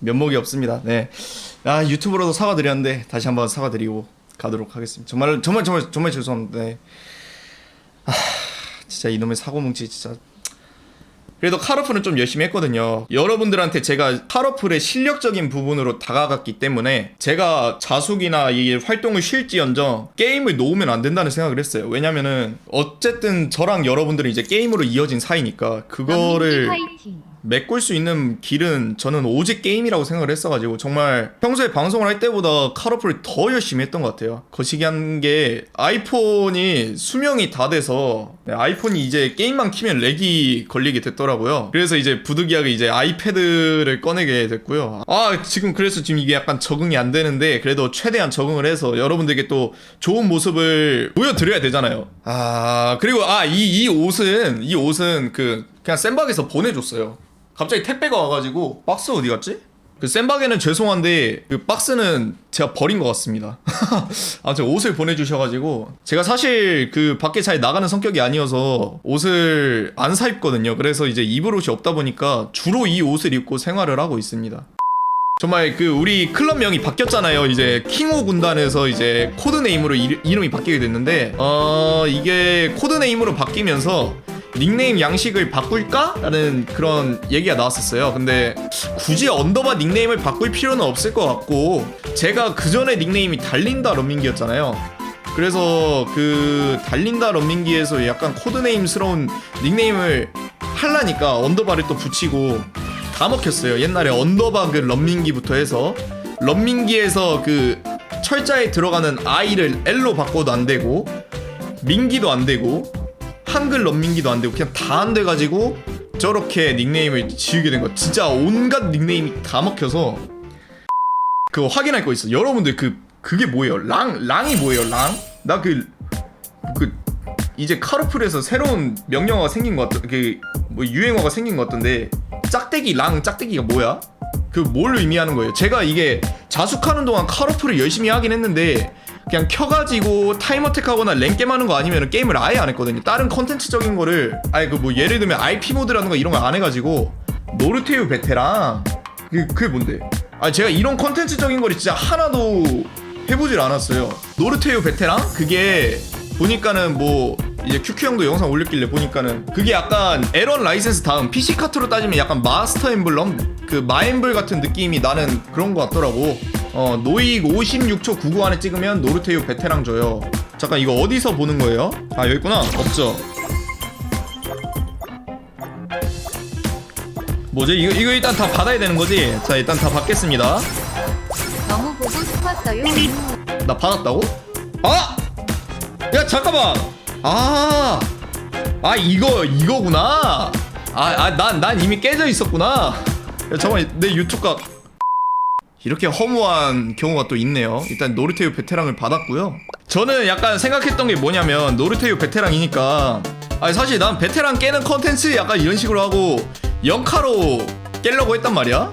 면목이 없습니다. 네. 아 유튜브로도 사과드렸는데 다시 한번 사과드리고 가도록 하겠습니다. 정말 정말 정말 정말 죄송합니다. 네. 아 진짜 이놈의 사고 뭉치 진짜. 그래도 카르프는 좀 열심히 했거든요. 여러분들한테 제가 카르프의 실력적인 부분으로 다가갔기 때문에 제가 자숙이나 이 활동을 쉴지언정 게임을 놓으면 안 된다는 생각을 했어요. 왜냐면은 어쨌든 저랑 여러분들은 이제 게임으로 이어진 사이니까 그거를. 메꿀 수 있는 길은 저는 오직 게임이라고 생각을 했어가지고 정말 평소에 방송을 할 때보다 카르프를 더 열심히 했던 것 같아요. 거시기한 게 아이폰이 수명이 다 돼서 네, 아이폰이 이제 게임만 키면 렉이 걸리게 됐더라고요. 그래서 이제 부득이하게 이제 아이패드를 꺼내게 됐고요. 아 지금 그래서 지금 이게 약간 적응이 안 되는데 그래도 최대한 적응을 해서 여러분들께 또 좋은 모습을 보여드려야 되잖아요. 아 그리고 아이이 옷은 이 옷은 그 그냥 샌박에서 보내줬어요. 갑자기 택배가 와가지고 박스 어디 갔지? 그 샌박에는 죄송한데 그 박스는 제가 버린 것 같습니다. 아무튼 옷을 보내주셔가지고 제가 사실 그 밖에 잘 나가는 성격이 아니어서 옷을 안 사 입거든요. 그래서 이제 입을 옷이 없다 보니까 주로 이 옷을 입고 생활을 하고 있습니다. 정말 그 우리 클럽명이 바뀌었잖아요. 이제 킹호 군단에서 이제 코드네임으로 이, 이름이 바뀌게 됐는데 어 이게 코드네임으로 바뀌면서 닉네임 양식을 바꿀까 라는 그런 얘기가 나왔었어요. 근데 굳이 언더바 닉네임을 바꿀 필요는 없을 것 같고 제가 그 전에 닉네임이 달린다 런민기였잖아요. 그래서 그 달린다 런민기에서 약간 코드네임스러운 닉네임을 하려니까 언더바를 또 붙이고 다 먹혔어요. 옛날에 언더바 그 런민기부터 해서 런민기에서 그 철자에 들어가는 I를 L로 바꿔도 안 되고 민기도 안 되고 한글 런민기도 안 되고 그냥 다 안 돼가지고 저렇게 닉네임을 지우게 된 거. 진짜 온갖 닉네임이 다 먹혀서 그거 확인할 거 있어. 여러분들 그 그게 뭐예요? 랑 랑이 뭐예요? 랑? 나그그 이제 카르풀에서 새로운 명령어가 생긴 것 같, 그뭐 유행어가 생긴 것 같던데 짝대기 랑 짝대기가 뭐야? 그 뭘 의미하는 거예요? 제가 이게 자숙하는 동안 카르풀을 열심히 하긴 했는데 그냥 켜가지고 타임어택 하거나 랭겜 하는 거 아니면 게임을 아예 안 했거든요. 다른 컨텐츠적인 거를 아예 그 뭐 예를 들면 IP 모드라는 거 이런 거 안 해가지고 노르테유 베테랑 그 그게 뭔데? 아 제가 이런 컨텐츠적인 거를 진짜 하나도 해보질 않았어요. 노르테유 베테랑 그게 보니까는 뭐 이제 QQ 형도 영상 올렸길래 보니까는 그게 약간 에런 라이센스 다음 PC 카트로 따지면 약간 마스터 엠블럼 그 마엠블 같은 느낌이 나는 그런 거 같더라고. 어 노익 56초 99 안에 찍으면 노르테유 베테랑 줘요. 잠깐 이거 어디서 보는 거예요? 아 여기 있구나. 없죠. 뭐지? 이거 이거 일단 다 받아야 되는 거지? 자 일단 다 받겠습니다. 너무 보고 싶었어요. 나 받았다고? 아! 야 잠깐만. 아, 아 이거 이거구나. 아난난 난 이미 깨져 있었구나. 야 잠깐 내 유튜브가 이렇게 허무한 경우가 또 있네요. 일단 노르테유 베테랑을 받았고요. 저는 약간 생각했던 게 뭐냐면 노르테유 베테랑이니까 아니 사실 난 베테랑 깨는 컨텐츠 약간 이런 식으로 하고 영카로 깨려고 했단 말이야.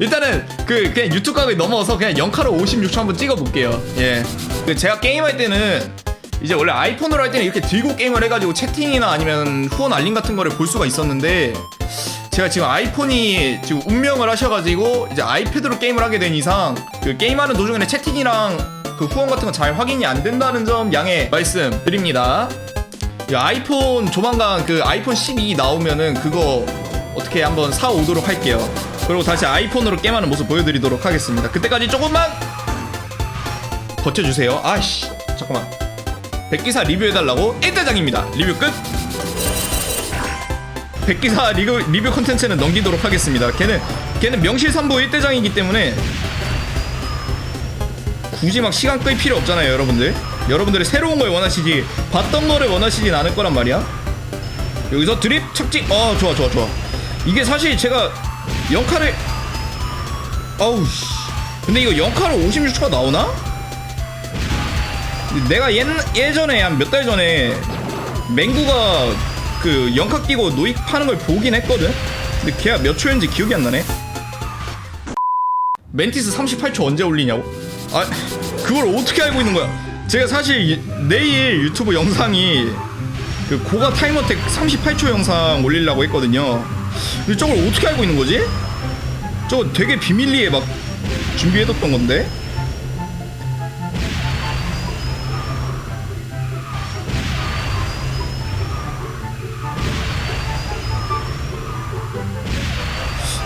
일단은 그 그냥 유튜브 각을 넘어서 그냥 영카로 56초 한번 찍어볼게요. 예. 그 제가 게임할 때는 이제 원래 아이폰으로 할 때는 이렇게 들고 게임을 해가지고 채팅이나 아니면 후원 알림 같은 거를 볼 수가 있었는데 제가 지금 아이폰이 지금 운명을 하셔가지고 이제 아이패드로 게임을 하게 된 이상 그 게임하는 도중에는 채팅이랑 그 후원 같은 거잘 확인이 안 된다는 점 양해 말씀드립니다. 이 아이폰 조만간 그 아이폰 12 나오면은 그거 어떻게 한번 사 오도록 할게요. 그리고 다시 아이폰으로 게임하는 모습 보여드리도록 하겠습니다. 그때까지 조금만 버텨주세요. 아씨 잠깐만. 백기사 리뷰해달라고 1대장입니다. 리뷰 끝. 백기사 리뷰, 리뷰 컨텐츠는 넘기도록 하겠습니다. 걔는 걔는 명실상부 1대장이기 때문에 굳이 막 시간 끌 필요 없잖아요, 여러분들. 여러분들이 새로운 걸 원하시지 봤던 거를 원하시진 않을 거란 말이야. 여기서 드립 착지. 어, 좋아, 좋아, 좋아. 이게 사실 제가 영카를 어우 씨. 근데 이거 영카로 56초가 나오나? 내가 옛, 예전에 한 몇 달 전에 맹구가 그 영카 끼고 노익 파는 걸 보긴 했거든? 근데 걔가 몇 초였는지 기억이 안 나네? 멘티스 38초 언제 올리냐고? 아, 그걸 어떻게 알고 있는 거야? 제가 사실 이- 내일 유튜브 영상이 그 고가 타이머텍 38초 영상 올리려고 했거든요. 근데 저걸 어떻게 알고 있는 거지? 저거 되게 비밀리에 막 준비해뒀던 건데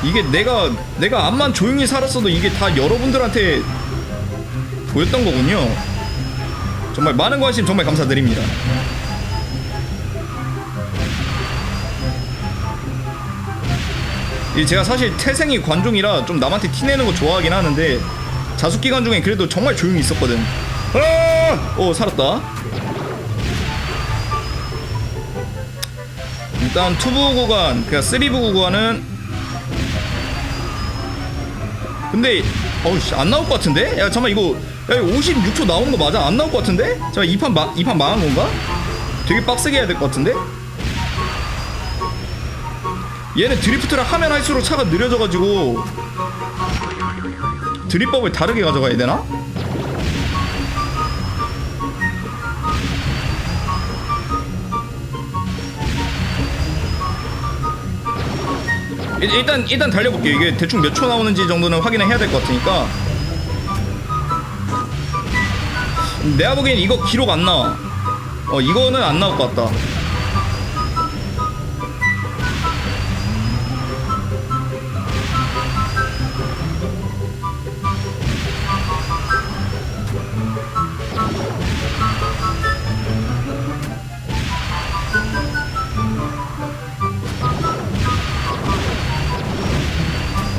이게 내가 내가 암만 조용히 살았어도 이게 다 여러분들한테 보였던 거군요. 정말 많은 관심 정말 감사드립니다. 이 제가 사실 태생이 관종이라 좀 남한테 티내는 거 좋아하긴 하는데 자숙 기간 중에 그래도 정말 조용히 있었거든. 아! 오 살았다. 일단 투부 구간, 그니까 쓰리부 구간은 근데 어우씨 안 나올 것 같은데? 야 잠깐 이거 야 56초 나오는 거 맞아? 안 나올 것 같은데? 잠깐 이판 마, 이판 망한 건가? 되게 빡세게 해야 될 것 같은데? 얘는 드리프트를 하면 할수록 차가 느려져가지고 드립법을 다르게 가져가야 되나? 일- 일단 일단 달려볼게요. 이게 대충 몇 초 나오는지 정도는 확인을 해야 될 것 같으니까. 내가 보기엔 이거 기록 안 나와. 어 이거는 안 나올 것 같다.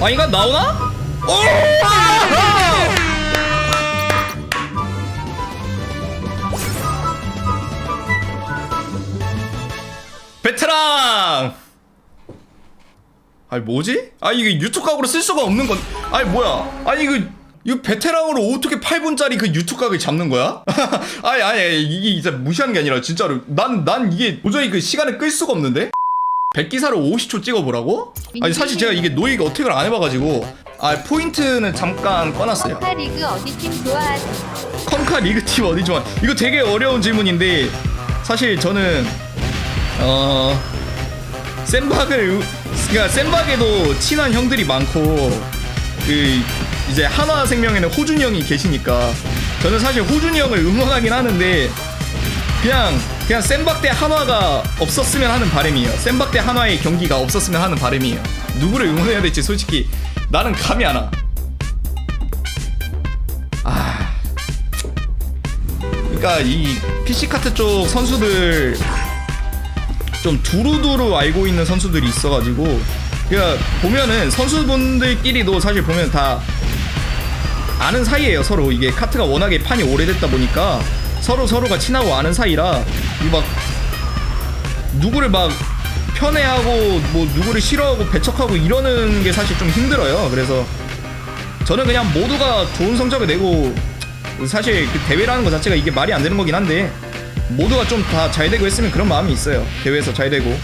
아 이거 나오나? 오! 베테랑! 아니 뭐지? 아 이게 유튜브 각으로 쓸 수가 없는 건 아니 뭐야? 아니 이거 이거 베테랑으로 어떻게 8분짜리 그 유튜브 각을 잡는 거야? 아니 아니, 이게 진짜 무시하는 게 아니라 진짜로 난 난 이게 도저히 그 시간을 끌 수가 없는데? 백기사를 50초 찍어보라고? 아니 사실 제가 이게 노이가 어택을 안 해봐가지고 아 포인트는 잠깐 꺼놨어요 스타 리그 어디 팀 좋아하세요? 컴카 리그 팀 어디 좋아? 이거 되게 어려운 질문인데 사실 저는 어 센박을 그러니까 센박에도 친한 형들이 많고 그 이제 한화 생명에는 호준이 형이 계시니까 저는 사실 호준이 형을 응원하긴 하는데 그냥 그냥 센박 대 한화가 없었으면 하는 바람이에요. 센박 대 한화의 경기가 없었으면 하는 바람이에요. 누구를 응원해야 될지 솔직히 나는 감이 안 와. 아. 그러니까 이 PC 카트 쪽 선수들 좀 두루두루 알고 있는 선수들이 있어가지고 그러니까 보면은 선수분들끼리도 사실 보면 다 아는 사이예요 서로 이게 카트가 워낙에 판이 오래됐다 보니까 서로 서로가 친하고 아는 사이라 이 막 누구를 막 편애하고 뭐 누구를 싫어하고 배척하고 이러는 게 사실 좀 힘들어요. 그래서 저는 그냥 모두가 좋은 성적을 내고 사실 그 대회라는 것 자체가 이게 말이 안 되는 거긴 한데 모두가 좀 다 잘 되고 했으면 그런 마음이 있어요. 대회에서 잘 되고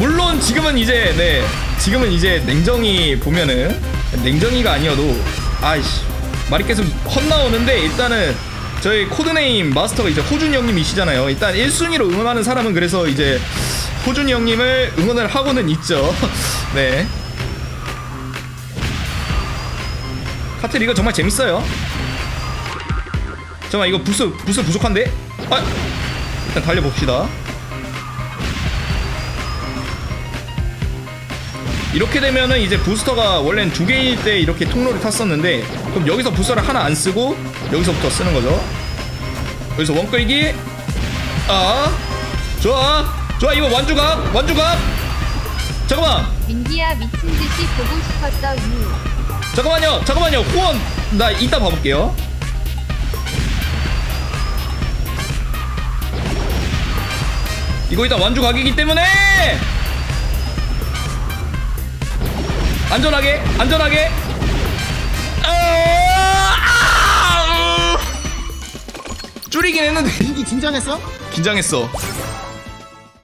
물론 지금은 이제 네 지금은 이제 냉정히 보면은 냉정이가 아니어도 아이씨 말이 계속 헛나오는데 일단은 저희 코드네임 마스터가 이제 호준이 형님이시잖아요. 일단 1순위로 응원하는 사람은 그래서 이제 호준이 형님을 응원을 하고는 있죠. 네. 카트 이거 정말 재밌어요. 잠깐만 이거 부스 부스 부족한데? 아! 일단 달려봅시다 이렇게 되면은 이제 부스터가 원래는 두 개일 때 이렇게 통로를 탔었는데 그럼 여기서 부스터를 하나 안 쓰고 여기서부터 쓰는 거죠. 여기서 원 끌기. 아, 좋아, 좋아 이거 완주각, 완주각. 잠깐만, 민기야 미친 듯이 보고 싶었어 유. 잠깐만요, 잠깐만요. 후원 나 이따 봐볼게요. 이거 일단 완주 각이기 때문에 안전하게, 안전하게. 아, 아, 줄이긴 했는데 민기 긴장했어? 긴장했어.